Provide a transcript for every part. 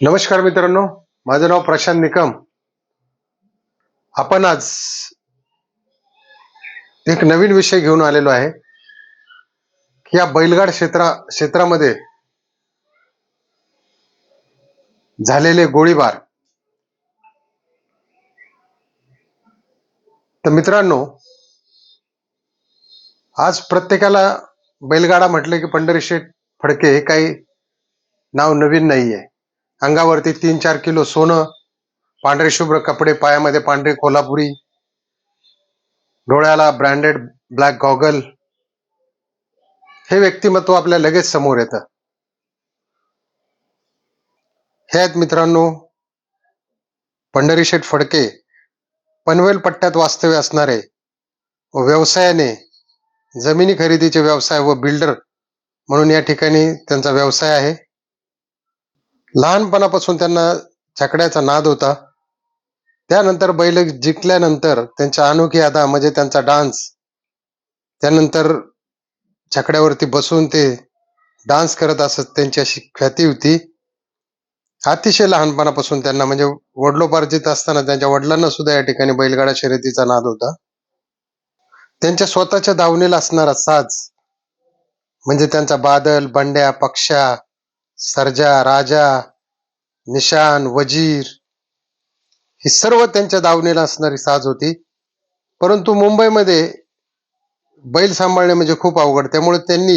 नमस्कार मित्रांनो माझं नाव प्रशांत निकम. आपण आज एक नवीन विषय घेऊन आलेलो आहे की या बैलगाड क्षेत्रा क्षेत्रामध्ये झालेले गोळीबार. तर मित्रांनो आज प्रत्येकाला बैलगाडा म्हटले की पंढरी शेठ फडके हे काही नाव नवीन नाहीये. अंगावरती तीन चार किलो सोनं पांढरे शुभ्र कपडे पायामध्ये पांढरे कोल्हापुरी डोळ्याला ब्रँडेड ब्लॅक गॉगल हे व्यक्तिमत्व आपल्या लगेच समोर येतं. हे आहेत मित्रांनो पंढरी शेठ फडके पनवेल पट्ट्यात वास्तव्य असणारे व व्यवसायाने जमिनी खरेदीचे व्यवसाय व बिल्डर म्हणून या ठिकाणी त्यांचा व्यवसाय आहे. लहानपणापासून त्यांना छकड्याचा नाद होता. त्यानंतर बैल जिंकल्यानंतर त्यांच्या अनोखी अदा म्हणजे त्यांचा डान्स. त्यानंतर छकड्यावरती बसून ते डान्स करत असत त्यांची अशी ख्याती होती. अतिशय लहानपणापासून त्यांना म्हणजे वडलोपार्जित असताना त्यांच्या वडिलांना सुद्धा या ठिकाणी बैलगाडा शर्यतीचा नाद होता. त्यांच्या स्वतःच्या दावणीला असणारा साज म्हणजे त्यांचा बादल बंड्या पक्षा सर्जा राजा निशान वजीर ही सर्व त्यांच्या दावणीला असणारी साज होती. परंतु मुंबईमध्ये बैल सांभाळणे म्हणजे खूप अवघड. त्यामुळे त्यांनी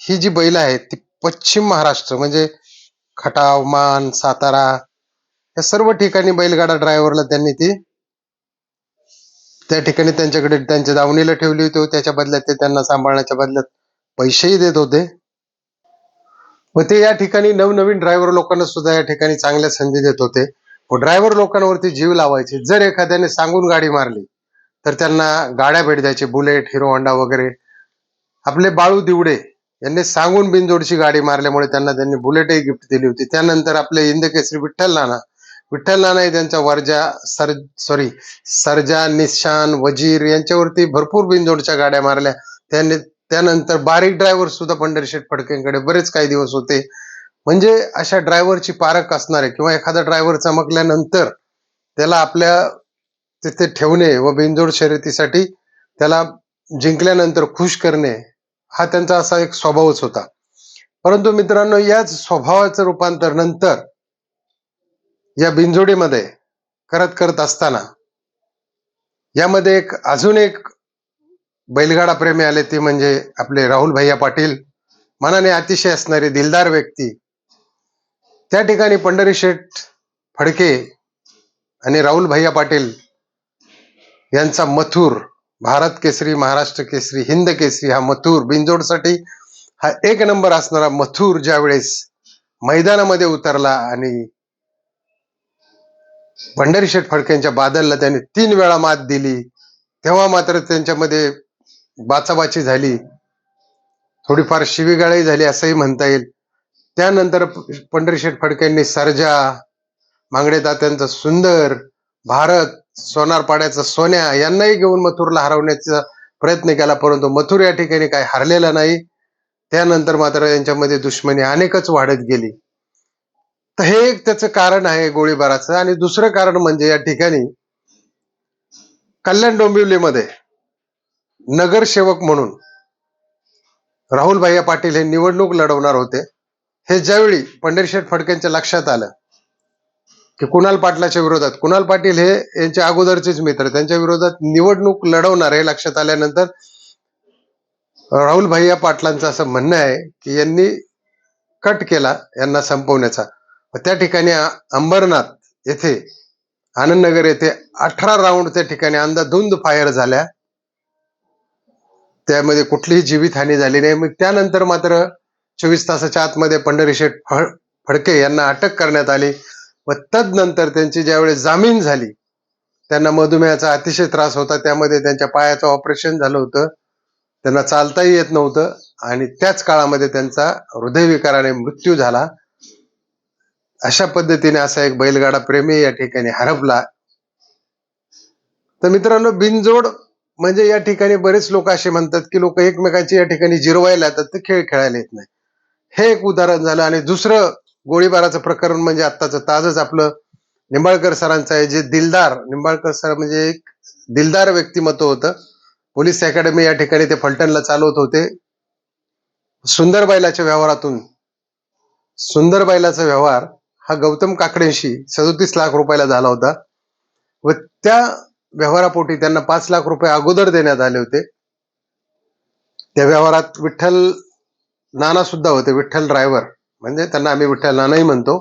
ही जी बैल आहेत ती पश्चिम महाराष्ट्र म्हणजे खटाव मान सातारा या सर्व ठिकाणी बैलगाडा ड्रायव्हरला त्यांनी ती त्या ठिकाणी त्यांच्याकडे त्यांच्या दावणीला ठेवली होती. त्याच्या बदल्यात ते त्यांना सांभाळण्याच्या बदल्यात पैसेही देत होते. व ते या ठिकाणी नवनवीन ड्रायव्हर लोकांना सुद्धा या ठिकाणी चांगल्या संधी देत होते. व ड्रायव्हर लोकांवरती जीव लावायचे. जर एखाद्याने सांगून गाडी मारली तर त्यांना गाड्या भेट द्यायचे. बुलेट हिरो होंडा वगैरे. आपले बाळू दिवडे यांनी सांगून बिनजोडची गाडी मारल्यामुळे त्यांना त्यांनी बुलेटही गिफ्ट दिली होती. त्यानंतर आपले इंदकेसरी विठ्ठल नाना. विठ्ठल नाना हे त्यांच्या वरजा सर सॉरी सरजा निशान वजीर यांच्यावरती भरपूर बिनजोडच्या गाड्या मारल्या. त्यांनी त्यानंतर बारीक ड्रायव्हर सुद्धा पंढरीशेठ फडकेंकडे बरेच काही दिवस होते. म्हणजे अशा ड्रायव्हरची पारख असणारे किंवा एखादा ड्रायव्हर चमकल्यानंतर त्याला आपल्या तिथे ठेवणे व बिनजोड शर्यतीसाठी त्याला जिंकल्यानंतर खुश करणे हा त्यांचा असा एक स्वभावच होता. परंतु मित्रांनो याच स्वभावाचं रूपांतर नंतर या बिनजोडीमध्ये करत करत असताना यामध्ये एक अजून एक बैलगाडा प्रेमी आले ते म्हणजे आपले राहुल भैया पाटील. मनाने अतिशय असणारे दिलदार व्यक्ती. त्या ठिकाणी पंढरी शेठ फडके आणि राहुल भैया पाटील यांचा मथुर भारत केसरी महाराष्ट्र केसरी हिंद केसरी हा मथुर बिंजोडसाठी हा एक नंबर असणारा मथुर ज्यावेळेस मैदानामध्ये उतरला आणि पंढरी शेठ फडकेंच्या बादलला त्यांनी तीन वेळा मात दिली. तेव्हा मात्र त्यांच्यामध्ये बाचाबाची झाली थोडीफार शिवीगाळही झाली असंही म्हणता येईल. त्यानंतर पंढरी शेठ फडकेंनी सर्जा मांगडेदात्यांचा सुंदर भारत सोनारपाड्याचा सोन्या यांनाही घेऊन मथुरला हरवण्याचा प्रयत्न केला परंतु मथुर या ठिकाणी काही हरलेला नाही. त्यानंतर मात्र यांच्यामध्ये दुश्मनी अनेकच वाढत गेली. तर हे एक त्याचं कारण आहे गोळीबाराचं. आणि दुसरं कारण म्हणजे या ठिकाणी कल्याण डोंबिवलीमध्ये नगरसेवक म्हणून राहुल भैया पाटील हे निवडणूक लढवणार होते. हे ज्यावेळी पंढरीशेठ फडकेंच्या लक्षात आलं की कुणाल पाटलाच्या विरोधात कुणाल पाटील हे यांच्या अगोदरचेच मित्र त्यांच्या विरोधात निवडणूक लढवणार हे लक्षात आल्यानंतर राहुल भैया पाटलांचं असं म्हणणं आहे की यांनी कट केला यांना संपवण्याचा. त्या ठिकाणी अंबरनाथ येथे आनंदनगर येथे अठरा राऊंड त्या ठिकाणी अंधाधुंद फायर झाल्या. त्यामध्ये कुठलीही जीवितहानी झाली नाही. मग त्यानंतर मात्र चोवीस तासाच्या आतमध्ये पंढरी शेठ फड फडके यांना अटक करण्यात आली. व तदनंतर त्यांची ज्यावेळेस जामीन झाली त्यांना मधुमेहाचा अतिशय त्रास होता. त्यामध्ये त्यांच्या पायाचं ऑपरेशन झालं होतं. त्यांना चालताही येत नव्हतं आणि त्याच काळामध्ये त्यांचा हृदयविकाराने मृत्यू झाला. अशा पद्धतीने असा एक बैलगाडा प्रेमी या ठिकाणी हरपला. तर मित्रांनो बिनजोड म्हणजे या ठिकाणी बरेच लोक असे म्हणतात की लोक एकमेकांची या ठिकाणी जिरवायला येतात ते खेळ खेळायला येत नाही. हे एक उदाहरण झालं आणि दुसरं गोळीबाराचं प्रकरण म्हणजे आत्ताचं ताजच आपलं निंबाळकर सरांचं आहे जे दिलदार निंबाळकर सर म्हणजे एक दिलदार व्यक्तिमत्व होतं. पोलीस अकॅडमी या ठिकाणी ते फलटणला चालवत होते. सुंदर बैलाच्या व्यवहारातून सुंदर बैलाचा व्यवहार हा गौतम काकडेंशी सदोतीस लाख रुपयाला झाला होता. व त्या व्यवहारापोटी त्यांना पाच लाख रुपये अगोदर देण्यात आले होते. त्या व्यवहारात विठ्ठल नाना सुद्धा होते विठ्ठल ड्रायव्हर म्हणजे त्यांना आम्ही विठ्ठल नानाही म्हणतो.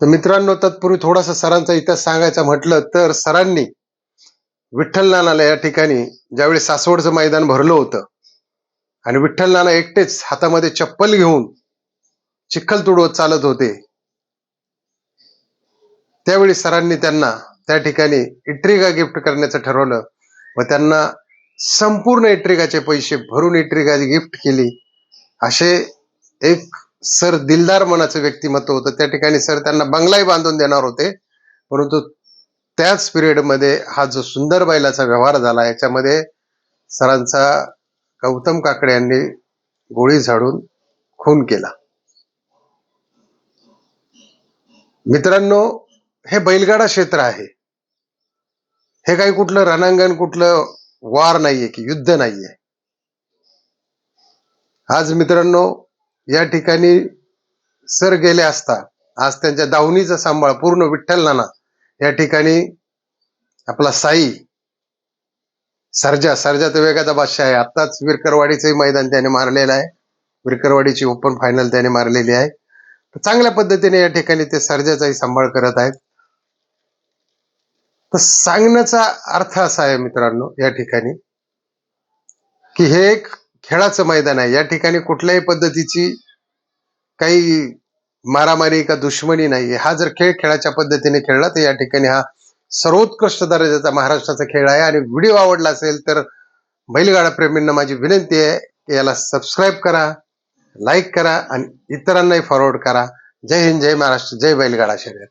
तर मित्रांनो तत्पूर्वी थोडासा सरांचा इतिहास सांगायचा म्हटलं तर सरांनी विठ्ठल नानाला या ठिकाणी ज्यावेळी सासवडचं मैदान भरलं होतं आणि विठ्ठल नाना एकटेच हातामध्ये चप्पल घेऊन चिखल तुडवत चालत होते त्यावेळी सरांनी त्यांना त्या ठिकाणी इट्रिगा गिफ्ट करण्याचं ठरवलं. व त्यांना संपूर्ण इट्रिगाचे पैसे भरून इट्रिगा गिफ्ट केली. असे एक सर दिलदार मनाचं व्यक्तिमत्व होतं. त्या ठिकाणी सर त्यांना बंगलाही बांधून देणार होते. परंतु त्याच पिरियडमध्ये हा जो सुंदर बैलाचा व्यवहार झाला याच्यामध्ये सरांचा गौतम काकडे यांनी गोळी झाडून खून केला. मित्रांनो हे बैलगाडा क्षेत्र आहे. हे काही कुठलं रणांगण कुठलं वार नाहीये की युद्ध नाहीये. आज मित्रांनो या ठिकाणी सर गेले असता आज त्यांच्या दावणीचा सांभाळ पूर्ण विठ्ठल नाना या ठिकाणी आपला साई सर्जा सर्जा तर वेगाचा बादशाह आहे. आत्ताच विरकरवाडीचंही मैदान त्याने मारलेलं आहे. विरकरवाडीची ओपन फायनल त्याने मारलेली आहे. चांगल्या पद्धतीने या ठिकाणी ते सर्जाचाही सांभाळ करत आहेत. तर सांगण्याचा अर्थ असा आहे मित्रांनो या ठिकाणी की हे एक खेळाचं मैदान आहे. या ठिकाणी कुठल्याही पद्धतीची काही मारामारी का दुश्मनी नाही हा जर खेळ खेळाच्या पद्धतीने खेळला तर या ठिकाणी हा सर्वोत्कृष्ट दर्जाचा महाराष्ट्राचा खेळ आहे. आणि व्हिडिओ आवडला असेल तर बैलगाडा प्रेमींना माझी विनंती आहे की याला सबस्क्राईब करा लाईक करा आणि इतरांनाही फॉरवर्ड करा. जय हिंद जय महाराष्ट्र जय बैलगाडा शर्यत.